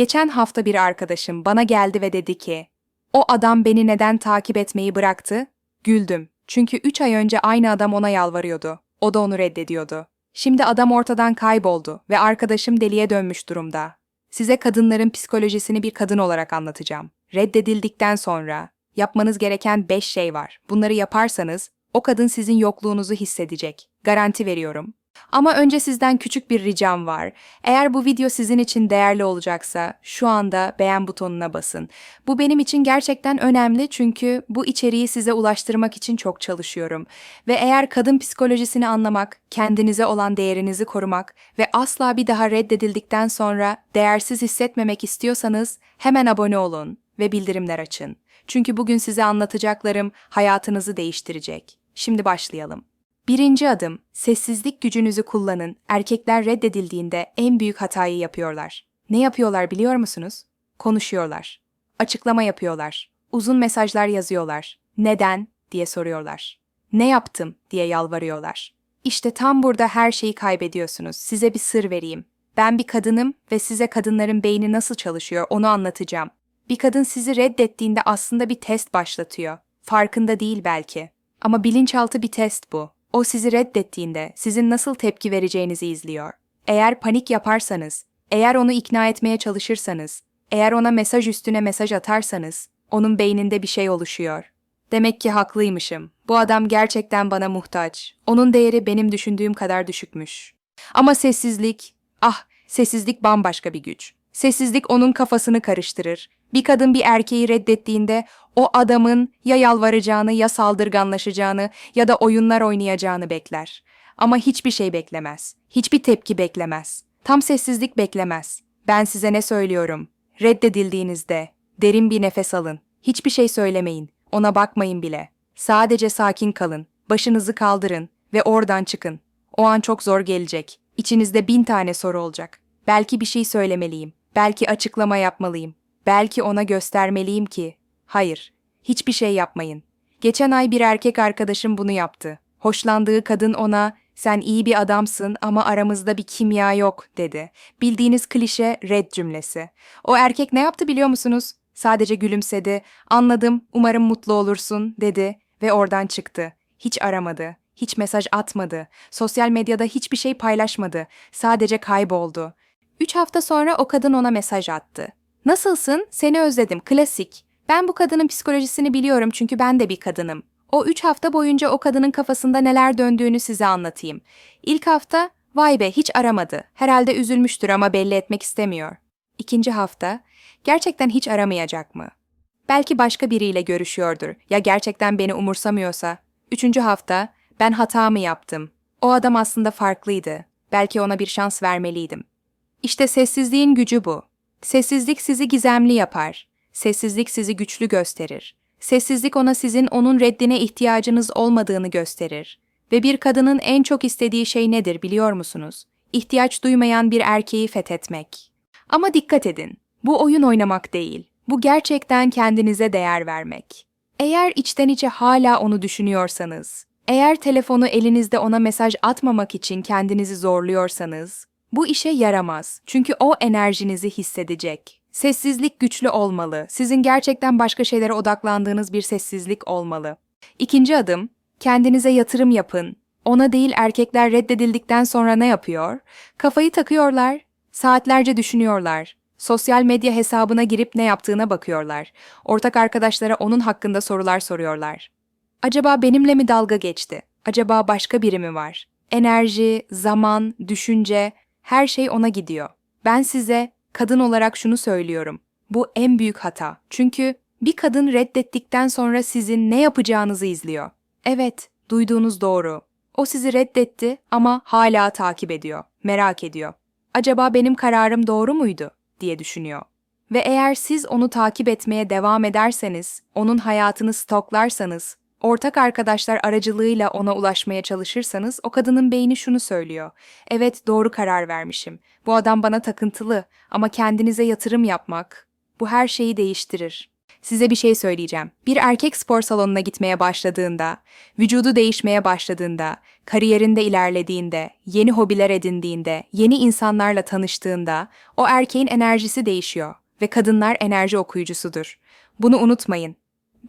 Geçen hafta bir arkadaşım bana geldi ve dedi ki, o adam beni neden takip etmeyi bıraktı? Güldüm. Çünkü 3 ay önce aynı adam ona yalvarıyordu. O da onu reddediyordu. Şimdi adam ortadan kayboldu ve arkadaşım deliye dönmüş durumda. Size kadınların psikolojisini bir kadın olarak anlatacağım. Reddedildikten sonra yapmanız gereken 5 şey var. Bunları yaparsanız o kadın sizin yokluğunuzu hissedecek. Garanti veriyorum. Ama önce sizden küçük bir ricam var. Eğer bu video sizin için değerli olacaksa şu anda beğen butonuna basın. Bu benim için gerçekten önemli çünkü bu içeriği size ulaştırmak için çok çalışıyorum. Ve eğer kadın psikolojisini anlamak, kendinize olan değerinizi korumak ve asla bir daha reddedildikten sonra değersiz hissetmemek istiyorsanız hemen abone olun ve bildirimler açın. Çünkü bugün size anlatacaklarım hayatınızı değiştirecek. Şimdi başlayalım. Birinci adım, sessizlik gücünüzü kullanın. Erkekler reddedildiğinde en büyük hatayı yapıyorlar. Ne yapıyorlar biliyor musunuz? Konuşuyorlar. Açıklama yapıyorlar. Uzun mesajlar yazıyorlar. Neden diye soruyorlar. Ne yaptım diye yalvarıyorlar. İşte tam burada her şeyi kaybediyorsunuz. Size bir sır vereyim. Ben bir kadınım ve size kadınların beyni nasıl çalışıyor onu anlatacağım. Bir kadın sizi reddettiğinde aslında bir test başlatıyor. Farkında değil belki. Ama bilinçaltı bir test bu. O sizi reddettiğinde sizin nasıl tepki vereceğinizi izliyor. Eğer panik yaparsanız, eğer onu ikna etmeye çalışırsanız, eğer ona mesaj üstüne mesaj atarsanız, onun beyninde bir şey oluşuyor. Demek ki haklıymışım. Bu adam gerçekten bana muhtaç. Onun değeri benim düşündüğüm kadar düşükmüş. Ama sessizlik, ah, sessizlik bambaşka bir güç. Sessizlik onun kafasını karıştırır. Bir kadın bir erkeği reddettiğinde o adamın ya yalvaracağını ya saldırganlaşacağını ya da oyunlar oynayacağını bekler. Ama hiçbir şey beklemez. Hiçbir tepki beklemez. Tam sessizlik beklemez. Ben size ne söylüyorum? Reddedildiğinizde derin bir nefes alın. Hiçbir şey söylemeyin. Ona bakmayın bile. Sadece sakin kalın. Başınızı kaldırın ve oradan çıkın. O an çok zor gelecek. İçinizde bin tane soru olacak. Belki bir şey söylemeliyim. Belki açıklama yapmalıyım. Belki ona göstermeliyim ki. Hayır, hiçbir şey yapmayın. Geçen ay bir erkek arkadaşım bunu yaptı. Hoşlandığı kadın ona sen iyi bir adamsın ama aramızda bir kimya yok dedi. Bildiğiniz klişe red cümlesi. O erkek ne yaptı biliyor musunuz? Sadece gülümsedi. Anladım, umarım mutlu olursun dedi ve oradan çıktı. Hiç aramadı, hiç mesaj atmadı. Sosyal medyada hiçbir şey paylaşmadı. Sadece kayboldu. Üç hafta sonra o kadın ona mesaj attı. Nasılsın? Seni özledim. Klasik. Ben bu kadının psikolojisini biliyorum çünkü ben de bir kadınım. O üç hafta boyunca o kadının kafasında neler döndüğünü size anlatayım. İlk hafta, vay be hiç aramadı. Herhalde üzülmüştür ama belli etmek istemiyor. İkinci hafta, gerçekten hiç aramayacak mı? Belki başka biriyle görüşüyordur. Ya gerçekten beni umursamıyorsa? Üçüncü hafta, ben hata mı yaptım? O adam aslında farklıydı. Belki ona bir şans vermeliydim. İşte sessizliğin gücü bu. Sessizlik sizi gizemli yapar. Sessizlik sizi güçlü gösterir. Sessizlik ona sizin onun reddine ihtiyacınız olmadığını gösterir. Ve bir kadının en çok istediği şey nedir biliyor musunuz? İhtiyaç duymayan bir erkeği fethetmek. Ama dikkat edin. Bu oyun oynamak değil. Bu gerçekten kendinize değer vermek. Eğer içten içe hala onu düşünüyorsanız, eğer telefonu elinizde ona mesaj atmamak için kendinizi zorluyorsanız, bu işe yaramaz. Çünkü o enerjinizi hissedecek. Sessizlik güçlü olmalı. Sizin gerçekten başka şeylere odaklandığınız bir sessizlik olmalı. İkinci adım, kendinize yatırım yapın. Ona değil erkekler reddedildikten sonra ne yapıyor? Kafayı takıyorlar, saatlerce düşünüyorlar. Sosyal medya hesabına girip ne yaptığına bakıyorlar. Ortak arkadaşlara onun hakkında sorular soruyorlar. Acaba benimle mi dalga geçti? Acaba başka biri mi var? Enerji, zaman, düşünce, her şey ona gidiyor. Ben size kadın olarak şunu söylüyorum. Bu en büyük hata. Çünkü bir kadın reddettikten sonra sizin ne yapacağınızı izliyor. Evet, duyduğunuz doğru. O sizi reddetti ama hala takip ediyor, merak ediyor. Acaba benim kararım doğru muydu diye düşünüyor. Ve eğer siz onu takip etmeye devam ederseniz, onun hayatını stoklarsanız, ortak arkadaşlar aracılığıyla ona ulaşmaya çalışırsanız o kadının beyni şunu söylüyor. Evet doğru karar vermişim. Bu adam bana takıntılı ama kendinize yatırım yapmak bu her şeyi değiştirir. Size bir şey söyleyeceğim. Bir erkek spor salonuna gitmeye başladığında, vücudu değişmeye başladığında, kariyerinde ilerlediğinde, yeni hobiler edindiğinde, yeni insanlarla tanıştığında o erkeğin enerjisi değişiyor ve kadınlar enerji okuyucusudur. Bunu unutmayın.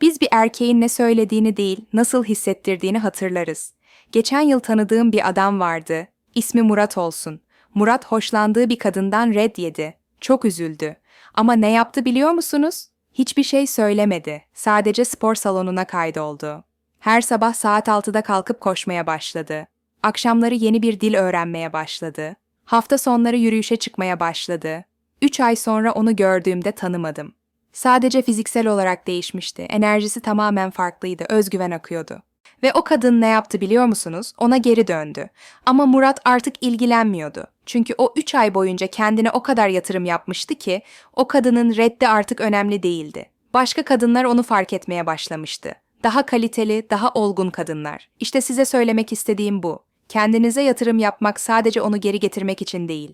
Biz bir erkeğin ne söylediğini değil, nasıl hissettirdiğini hatırlarız. Geçen yıl tanıdığım bir adam vardı. İsmi Murat olsun. Murat hoşlandığı bir kadından red yedi. Çok üzüldü. Ama ne yaptı biliyor musunuz? Hiçbir şey söylemedi. Sadece spor salonuna kaydoldu. Her sabah saat 6'da kalkıp koşmaya başladı. Akşamları yeni bir dil öğrenmeye başladı. Hafta sonları yürüyüşe çıkmaya başladı. Üç ay sonra onu gördüğümde tanımadım. Sadece fiziksel olarak değişmişti. Enerjisi tamamen farklıydı. Özgüven akıyordu. Ve o kadın ne yaptı biliyor musunuz? Ona geri döndü. Ama Murat artık ilgilenmiyordu. Çünkü o üç ay boyunca kendine o kadar yatırım yapmıştı ki o kadının reddi artık önemli değildi. Başka kadınlar onu fark etmeye başlamıştı. Daha kaliteli, daha olgun kadınlar. İşte size söylemek istediğim bu. Kendinize yatırım yapmak sadece onu geri getirmek için değil.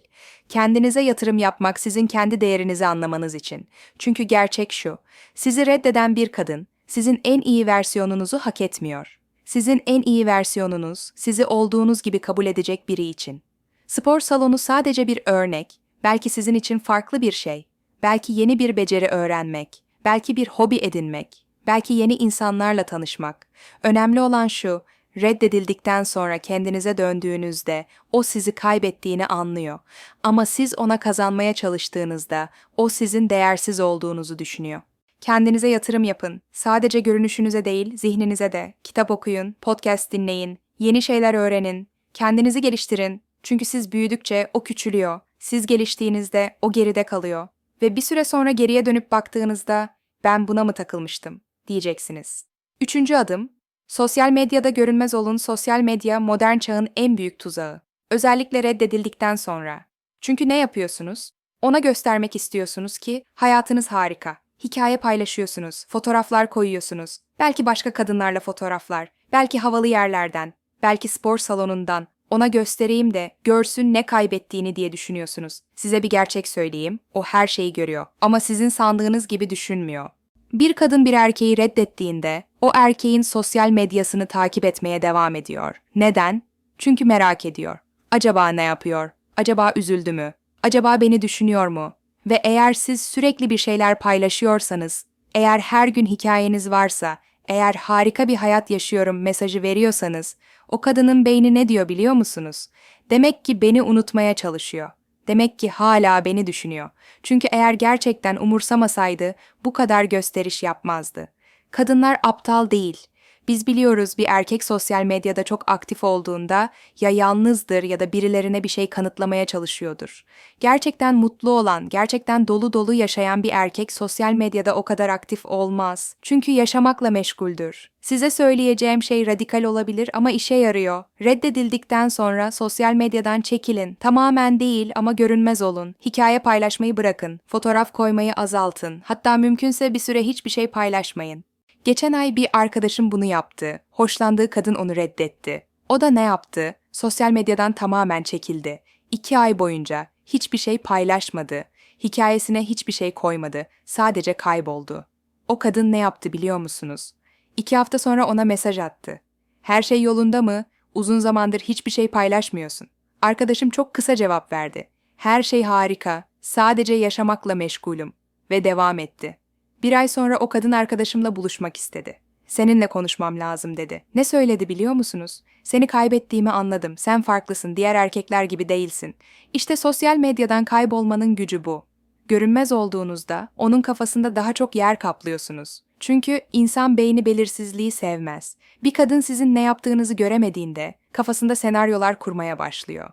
Kendinize yatırım yapmak sizin kendi değerinizi anlamanız için. Çünkü gerçek şu. Sizi reddeden bir kadın sizin en iyi versiyonunuzu hak etmiyor. Sizin en iyi versiyonunuz sizi olduğunuz gibi kabul edecek biri için. Spor salonu sadece bir örnek, belki sizin için farklı bir şey. Belki yeni bir beceri öğrenmek, belki bir hobi edinmek, belki yeni insanlarla tanışmak. Önemli olan şu, reddedildikten sonra kendinize döndüğünüzde o sizi kaybettiğini anlıyor. Ama siz ona kazanmaya çalıştığınızda o sizin değersiz olduğunuzu düşünüyor. Kendinize yatırım yapın. Sadece görünüşünüze değil, zihninize de. Kitap okuyun, podcast dinleyin, yeni şeyler öğrenin, kendinizi geliştirin. Çünkü siz büyüdükçe o küçülüyor. Siz geliştiğinizde o geride kalıyor. Ve bir süre sonra geriye dönüp baktığınızda ben buna mı takılmıştım diyeceksiniz. Üçüncü adım, sosyal medyada görünmez olun. Sosyal medya modern çağın en büyük tuzağı. Özellikle reddedildikten sonra. Çünkü ne yapıyorsunuz? Ona göstermek istiyorsunuz ki hayatınız harika. Hikaye paylaşıyorsunuz, fotoğraflar koyuyorsunuz. Belki başka kadınlarla fotoğraflar, belki havalı yerlerden, belki spor salonundan. Ona göstereyim de görsün ne kaybettiğini diye düşünüyorsunuz. Size bir gerçek söyleyeyim, o her şeyi görüyor ama sizin sandığınız gibi düşünmüyor. Bir kadın bir erkeği reddettiğinde o erkeğin sosyal medyasını takip etmeye devam ediyor. Neden? Çünkü merak ediyor. Acaba ne yapıyor? Acaba üzüldü mü? Acaba beni düşünüyor mu? Ve eğer siz sürekli bir şeyler paylaşıyorsanız, eğer her gün hikayeniz varsa, eğer harika bir hayat yaşıyorum mesajı veriyorsanız, o kadının beyni ne diyor biliyor musunuz? Demek ki beni unutmaya çalışıyor. Demek ki hala beni düşünüyor. Çünkü eğer gerçekten umursamasaydı bu kadar gösteriş yapmazdı. Kadınlar aptal değil. Biz biliyoruz bir erkek sosyal medyada çok aktif olduğunda ya yalnızdır ya da birilerine bir şey kanıtlamaya çalışıyordur. Gerçekten mutlu olan, gerçekten dolu dolu yaşayan bir erkek sosyal medyada o kadar aktif olmaz. Çünkü yaşamakla meşguldür. Size söyleyeceğim şey radikal olabilir ama işe yarıyor. Reddedildikten sonra sosyal medyadan çekilin. Tamamen değil ama görünmez olun. Hikaye paylaşmayı bırakın. Fotoğraf koymayı azaltın. Hatta mümkünse bir süre hiçbir şey paylaşmayın. Geçen ay bir arkadaşım bunu yaptı. Hoşlandığı kadın onu reddetti. O da ne yaptı? Sosyal medyadan tamamen çekildi. İki ay boyunca hiçbir şey paylaşmadı. Hikayesine hiçbir şey koymadı. Sadece kayboldu. O kadın ne yaptı biliyor musunuz? İki hafta sonra ona mesaj attı. Her şey yolunda mı? Uzun zamandır hiçbir şey paylaşmıyorsun. Arkadaşım çok kısa cevap verdi. Her şey harika. Sadece yaşamakla meşgulüm. Ve devam etti. Bir ay sonra o kadın arkadaşımla buluşmak istedi. Seninle konuşmam lazım dedi. Ne söyledi biliyor musunuz? Seni kaybettiğimi anladım. Sen farklısın. Diğer erkekler gibi değilsin. İşte sosyal medyadan kaybolmanın gücü bu. Görünmez olduğunuzda onun kafasında daha çok yer kaplıyorsunuz. Çünkü insan beyni belirsizliği sevmez. Bir kadın sizin ne yaptığınızı göremediğinde kafasında senaryolar kurmaya başlıyor.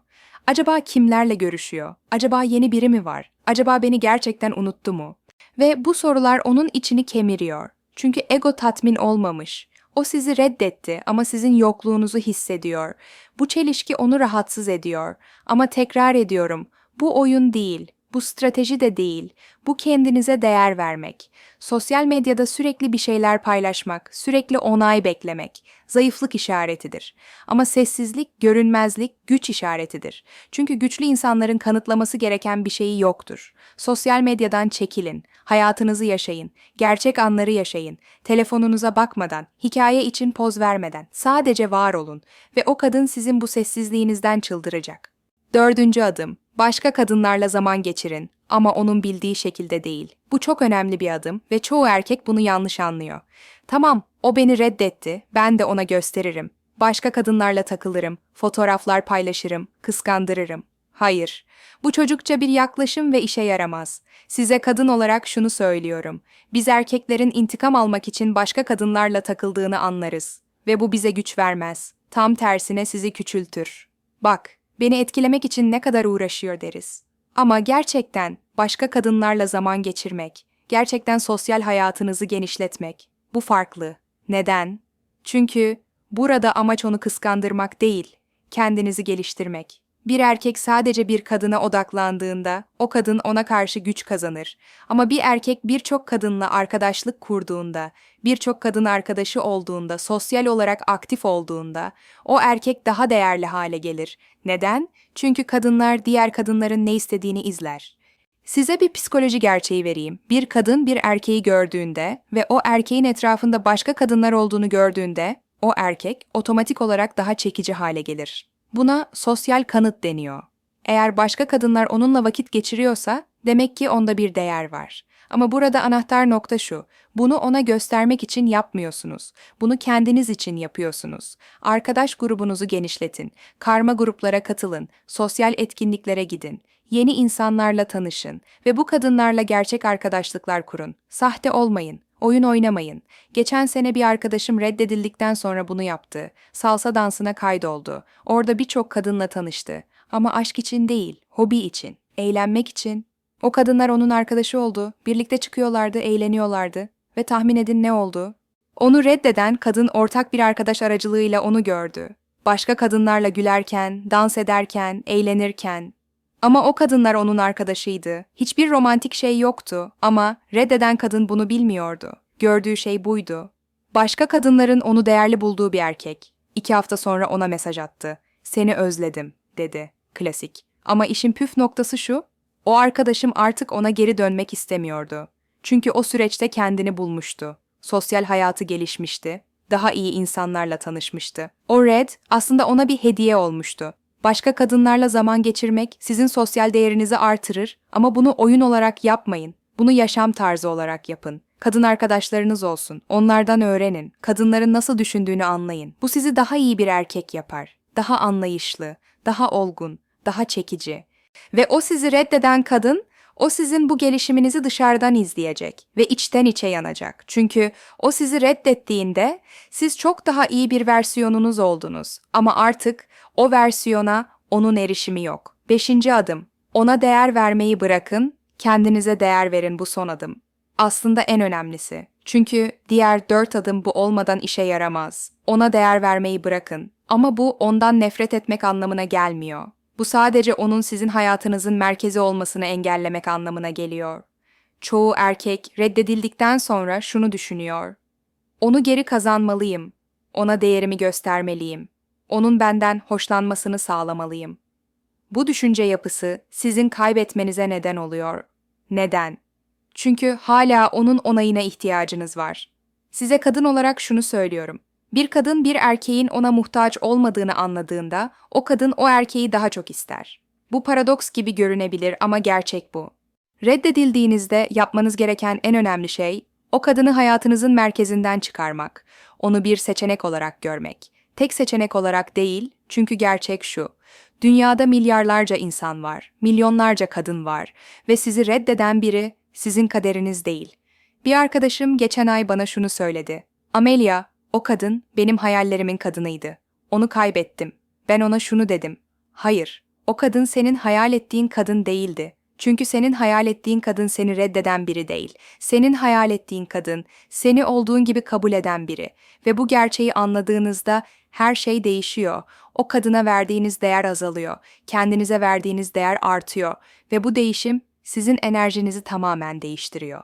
Acaba kimlerle görüşüyor? Acaba yeni biri mi var? Acaba beni gerçekten unuttu mu? Ve bu sorular onun içini kemiriyor. Çünkü ego tatmin olmamış. O sizi reddetti ama sizin yokluğunuzu hissediyor. Bu çelişki onu rahatsız ediyor. Ama tekrar ediyorum, bu oyun değil. Bu strateji de değil. Bu kendinize değer vermek. Sosyal medyada sürekli bir şeyler paylaşmak, sürekli onay beklemek zayıflık işaretidir. Ama sessizlik, görünmezlik güç işaretidir. Çünkü güçlü insanların kanıtlaması gereken bir şeyi yoktur. Sosyal medyadan çekilin, hayatınızı yaşayın, gerçek anları yaşayın, telefonunuza bakmadan, hikaye için poz vermeden, sadece var olun ve o kadın sizin bu sessizliğinizden çıldıracak. Dördüncü adım, başka kadınlarla zaman geçirin ama onun bildiği şekilde değil. Bu çok önemli bir adım ve çoğu erkek bunu yanlış anlıyor. Tamam, o beni reddetti, ben de ona gösteririm. Başka kadınlarla takılırım, fotoğraflar paylaşırım, kıskandırırım. Hayır, bu çocukça bir yaklaşım ve işe yaramaz. Size kadın olarak şunu söylüyorum. Biz erkeklerin intikam almak için başka kadınlarla takıldığını anlarız. Ve bu bize güç vermez. Tam tersine sizi küçültür. Bak, beni etkilemek için ne kadar uğraşıyor deriz. Ama gerçekten başka kadınlarla zaman geçirmek, gerçekten sosyal hayatınızı genişletmek, bu farklı. Neden? Çünkü burada amaç onu kıskandırmak değil, kendinizi geliştirmek. Bir erkek sadece bir kadına odaklandığında o kadın ona karşı güç kazanır. Ama bir erkek birçok kadınla arkadaşlık kurduğunda, birçok kadın arkadaşı olduğunda, sosyal olarak aktif olduğunda o erkek daha değerli hale gelir. Neden? Çünkü kadınlar diğer kadınların ne istediğini izler. Size bir psikoloji gerçeği vereyim. Bir kadın bir erkeği gördüğünde ve o erkeğin etrafında başka kadınlar olduğunu gördüğünde o erkek otomatik olarak daha çekici hale gelir. Buna sosyal kanıt deniyor. Eğer başka kadınlar onunla vakit geçiriyorsa demek ki onda bir değer var. Ama burada anahtar nokta şu. Bunu ona göstermek için yapmıyorsunuz. Bunu kendiniz için yapıyorsunuz. Arkadaş grubunuzu genişletin. Karma gruplara katılın. Sosyal etkinliklere gidin. Yeni insanlarla tanışın ve bu kadınlarla gerçek arkadaşlıklar kurun. Sahte olmayın. Oyun oynamayın. Geçen sene bir arkadaşım reddedildikten sonra bunu yaptı. Salsa dansına kaydoldu. Orada birçok kadınla tanıştı. Ama aşk için değil, hobi için, eğlenmek için. O kadınlar onun arkadaşı oldu. Birlikte çıkıyorlardı, eğleniyorlardı. Ve tahmin edin ne oldu? Onu reddeden kadın ortak bir arkadaş aracılığıyla onu gördü. Başka kadınlarla gülerken, dans ederken, eğlenirken. Ama o kadınlar onun arkadaşıydı. Hiçbir romantik şey yoktu ama reddeden kadın bunu bilmiyordu. Gördüğü şey buydu. Başka kadınların onu değerli bulduğu bir erkek. İki hafta sonra ona mesaj attı. Seni özledim, dedi. Klasik. Ama işin püf noktası şu, o arkadaşım artık ona geri dönmek istemiyordu. Çünkü o süreçte kendini bulmuştu. Sosyal hayatı gelişmişti. Daha iyi insanlarla tanışmıştı. O red aslında ona bir hediye olmuştu. Başka kadınlarla zaman geçirmek sizin sosyal değerinizi artırır ama bunu oyun olarak yapmayın. Bunu yaşam tarzı olarak yapın. Kadın arkadaşlarınız olsun. Onlardan öğrenin. Kadınların nasıl düşündüğünü anlayın. Bu sizi daha iyi bir erkek yapar. Daha anlayışlı, daha olgun, daha çekici. Ve o sizi reddeden kadın, o sizin bu gelişiminizi dışarıdan izleyecek ve içten içe yanacak. Çünkü o sizi reddettiğinde siz çok daha iyi bir versiyonunuz oldunuz. Ama artık o versiyona onun erişimi yok. Beşinci adım. Ona değer vermeyi bırakın, kendinize değer verin bu son adım. Aslında en önemlisi. Çünkü diğer dört adım bu olmadan işe yaramaz. Ona değer vermeyi bırakın. Ama bu ondan nefret etmek anlamına gelmiyor. Bu sadece onun sizin hayatınızın merkezi olmasını engellemek anlamına geliyor. Çoğu erkek reddedildikten sonra şunu düşünüyor. Onu geri kazanmalıyım. Ona değerimi göstermeliyim. Onun benden hoşlanmasını sağlamalıyım. Bu düşünce yapısı sizin kaybetmenize neden oluyor. Neden? Çünkü hala onun onayına ihtiyacınız var. Size kadın olarak şunu söylüyorum. Bir kadın bir erkeğin ona muhtaç olmadığını anladığında o kadın o erkeği daha çok ister. Bu paradoks gibi görünebilir ama gerçek bu. Reddedildiğinizde yapmanız gereken en önemli şey o kadını hayatınızın merkezinden çıkarmak, onu bir seçenek olarak görmek. Tek seçenek olarak değil, çünkü gerçek şu. Dünyada milyarlarca insan var, milyonlarca kadın var ve sizi reddeden biri sizin kaderiniz değil. Bir arkadaşım geçen ay bana şunu söyledi. Amelia, o kadın benim hayallerimin kadınıydı. Onu kaybettim. Ben ona şunu dedim. Hayır, o kadın senin hayal ettiğin kadın değildi. Çünkü senin hayal ettiğin kadın seni reddeden biri değil. Senin hayal ettiğin kadın, seni olduğun gibi kabul eden biri. Ve bu gerçeği anladığınızda her şey değişiyor. O kadına verdiğiniz değer azalıyor. Kendinize verdiğiniz değer artıyor. Ve bu değişim sizin enerjinizi tamamen değiştiriyor.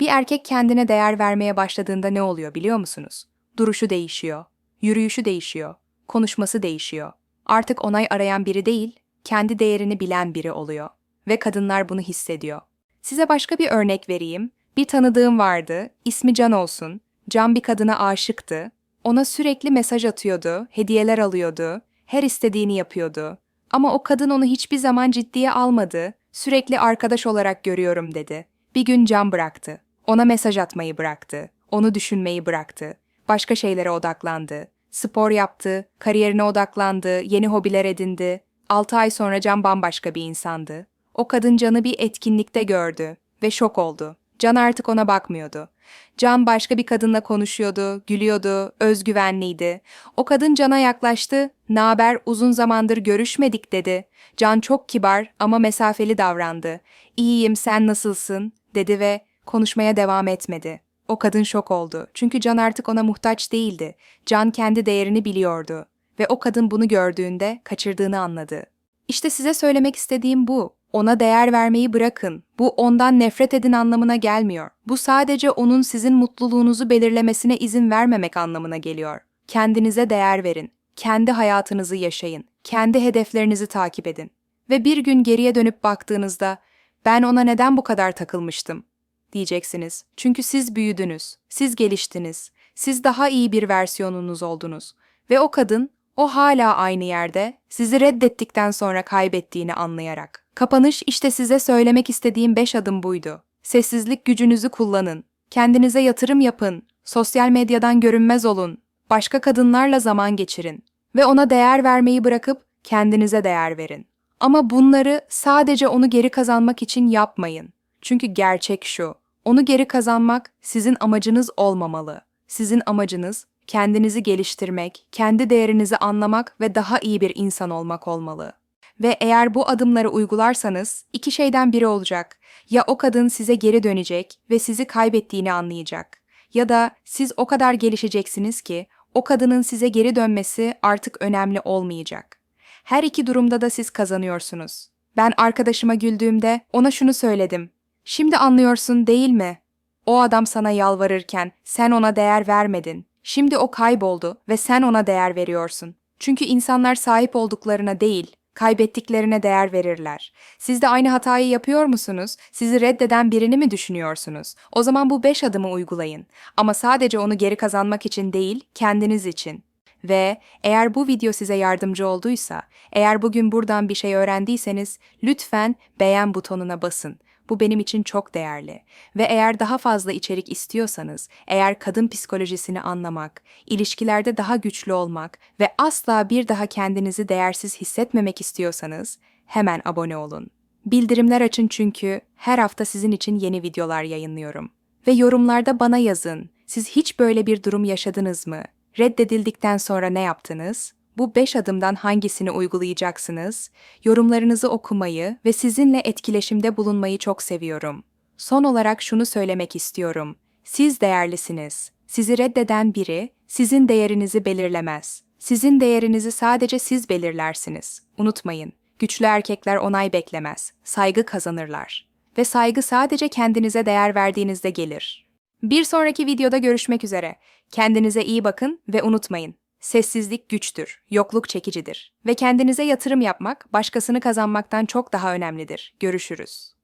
Bir erkek kendine değer vermeye başladığında ne oluyor biliyor musunuz? Duruşu değişiyor, yürüyüşü değişiyor, konuşması değişiyor. Artık onay arayan biri değil, kendi değerini bilen biri oluyor. Ve kadınlar bunu hissediyor. Size başka bir örnek vereyim. Bir tanıdığım vardı, ismi Can olsun. Can bir kadına aşıktı. Ona sürekli mesaj atıyordu, hediyeler alıyordu, her istediğini yapıyordu. Ama o kadın onu hiçbir zaman ciddiye almadı, sürekli arkadaş olarak görüyorum dedi. Bir gün Can bıraktı. Ona mesaj atmayı bıraktı. Onu düşünmeyi bıraktı. Başka şeylere odaklandı. Spor yaptı, kariyerine odaklandı, yeni hobiler edindi. 6 ay sonra Can bambaşka bir insandı. O kadın Can'ı bir etkinlikte gördü ve şok oldu. Can artık ona bakmıyordu. Can başka bir kadınla konuşuyordu, gülüyordu, özgüvenliydi. O kadın Can'a yaklaştı, "Naber uzun zamandır görüşmedik." dedi. Can çok kibar ama mesafeli davrandı. "İyiyim, sen nasılsın?" dedi ve konuşmaya devam etmedi. O kadın şok oldu. Çünkü Can artık ona muhtaç değildi. Can kendi değerini biliyordu ve o kadın bunu gördüğünde kaçırdığını anladı. İşte size söylemek istediğim bu. Ona değer vermeyi bırakın. Bu ondan nefret edin anlamına gelmiyor. Bu sadece onun sizin mutluluğunuzu belirlemesine izin vermemek anlamına geliyor. Kendinize değer verin. Kendi hayatınızı yaşayın. Kendi hedeflerinizi takip edin. Ve bir gün geriye dönüp baktığınızda ben ona neden bu kadar takılmıştım diyeceksiniz. Çünkü siz büyüdünüz, siz geliştiniz, siz daha iyi bir versiyonunuz oldunuz. Ve o kadın, o hala aynı yerde, sizi reddettikten sonra kaybettiğini anlayarak. Kapanış işte size söylemek istediğim beş adım buydu. Sessizlik gücünüzü kullanın. Kendinize yatırım yapın. Sosyal medyadan görünmez olun. Başka kadınlarla zaman geçirin. Ve ona değer vermeyi bırakıp kendinize değer verin. Ama bunları sadece onu geri kazanmak için yapmayın. Çünkü gerçek şu. Onu geri kazanmak sizin amacınız olmamalı. Sizin amacınız kendinizi geliştirmek, kendi değerinizi anlamak ve daha iyi bir insan olmak olmalı. Ve eğer bu adımları uygularsanız iki şeyden biri olacak. Ya o kadın size geri dönecek ve sizi kaybettiğini anlayacak. Ya da siz o kadar gelişeceksiniz ki o kadının size geri dönmesi artık önemli olmayacak. Her iki durumda da siz kazanıyorsunuz. Ben arkadaşıma güldüğümde ona şunu söyledim. Şimdi anlıyorsun değil mi? O adam sana yalvarırken sen ona değer vermedin. Şimdi o kayboldu ve sen ona değer veriyorsun. Çünkü insanlar sahip olduklarına değil, kaybettiklerine değer verirler. Siz de aynı hatayı yapıyor musunuz? Sizi reddeden birini mi düşünüyorsunuz? O zaman bu beş adımı uygulayın. Ama sadece onu geri kazanmak için değil, kendiniz için. Ve eğer bu video size yardımcı olduysa, eğer bugün buradan bir şey öğrendiyseniz lütfen beğen butonuna basın. Bu benim için çok değerli. Ve eğer daha fazla içerik istiyorsanız, eğer kadın psikolojisini anlamak, ilişkilerde daha güçlü olmak ve asla bir daha kendinizi değersiz hissetmemek istiyorsanız hemen abone olun. Bildirimler açın çünkü her hafta sizin için yeni videolar yayınlıyorum. Ve yorumlarda bana yazın. Siz hiç böyle bir durum yaşadınız mı? Reddedildikten sonra ne yaptınız? Bu beş adımdan hangisini uygulayacaksınız? Yorumlarınızı okumayı ve sizinle etkileşimde bulunmayı çok seviyorum. Son olarak şunu söylemek istiyorum. Siz değerlisiniz. Sizi reddeden biri sizin değerinizi belirlemez. Sizin değerinizi sadece siz belirlersiniz. Unutmayın. Güçlü erkekler onay beklemez. Saygı kazanırlar. Ve saygı sadece kendinize değer verdiğinizde gelir. Bir sonraki videoda görüşmek üzere. Kendinize iyi bakın ve unutmayın. Sessizlik güçtür, yokluk çekicidir ve kendinize yatırım yapmak başkasını kazanmaktan çok daha önemlidir. Görüşürüz.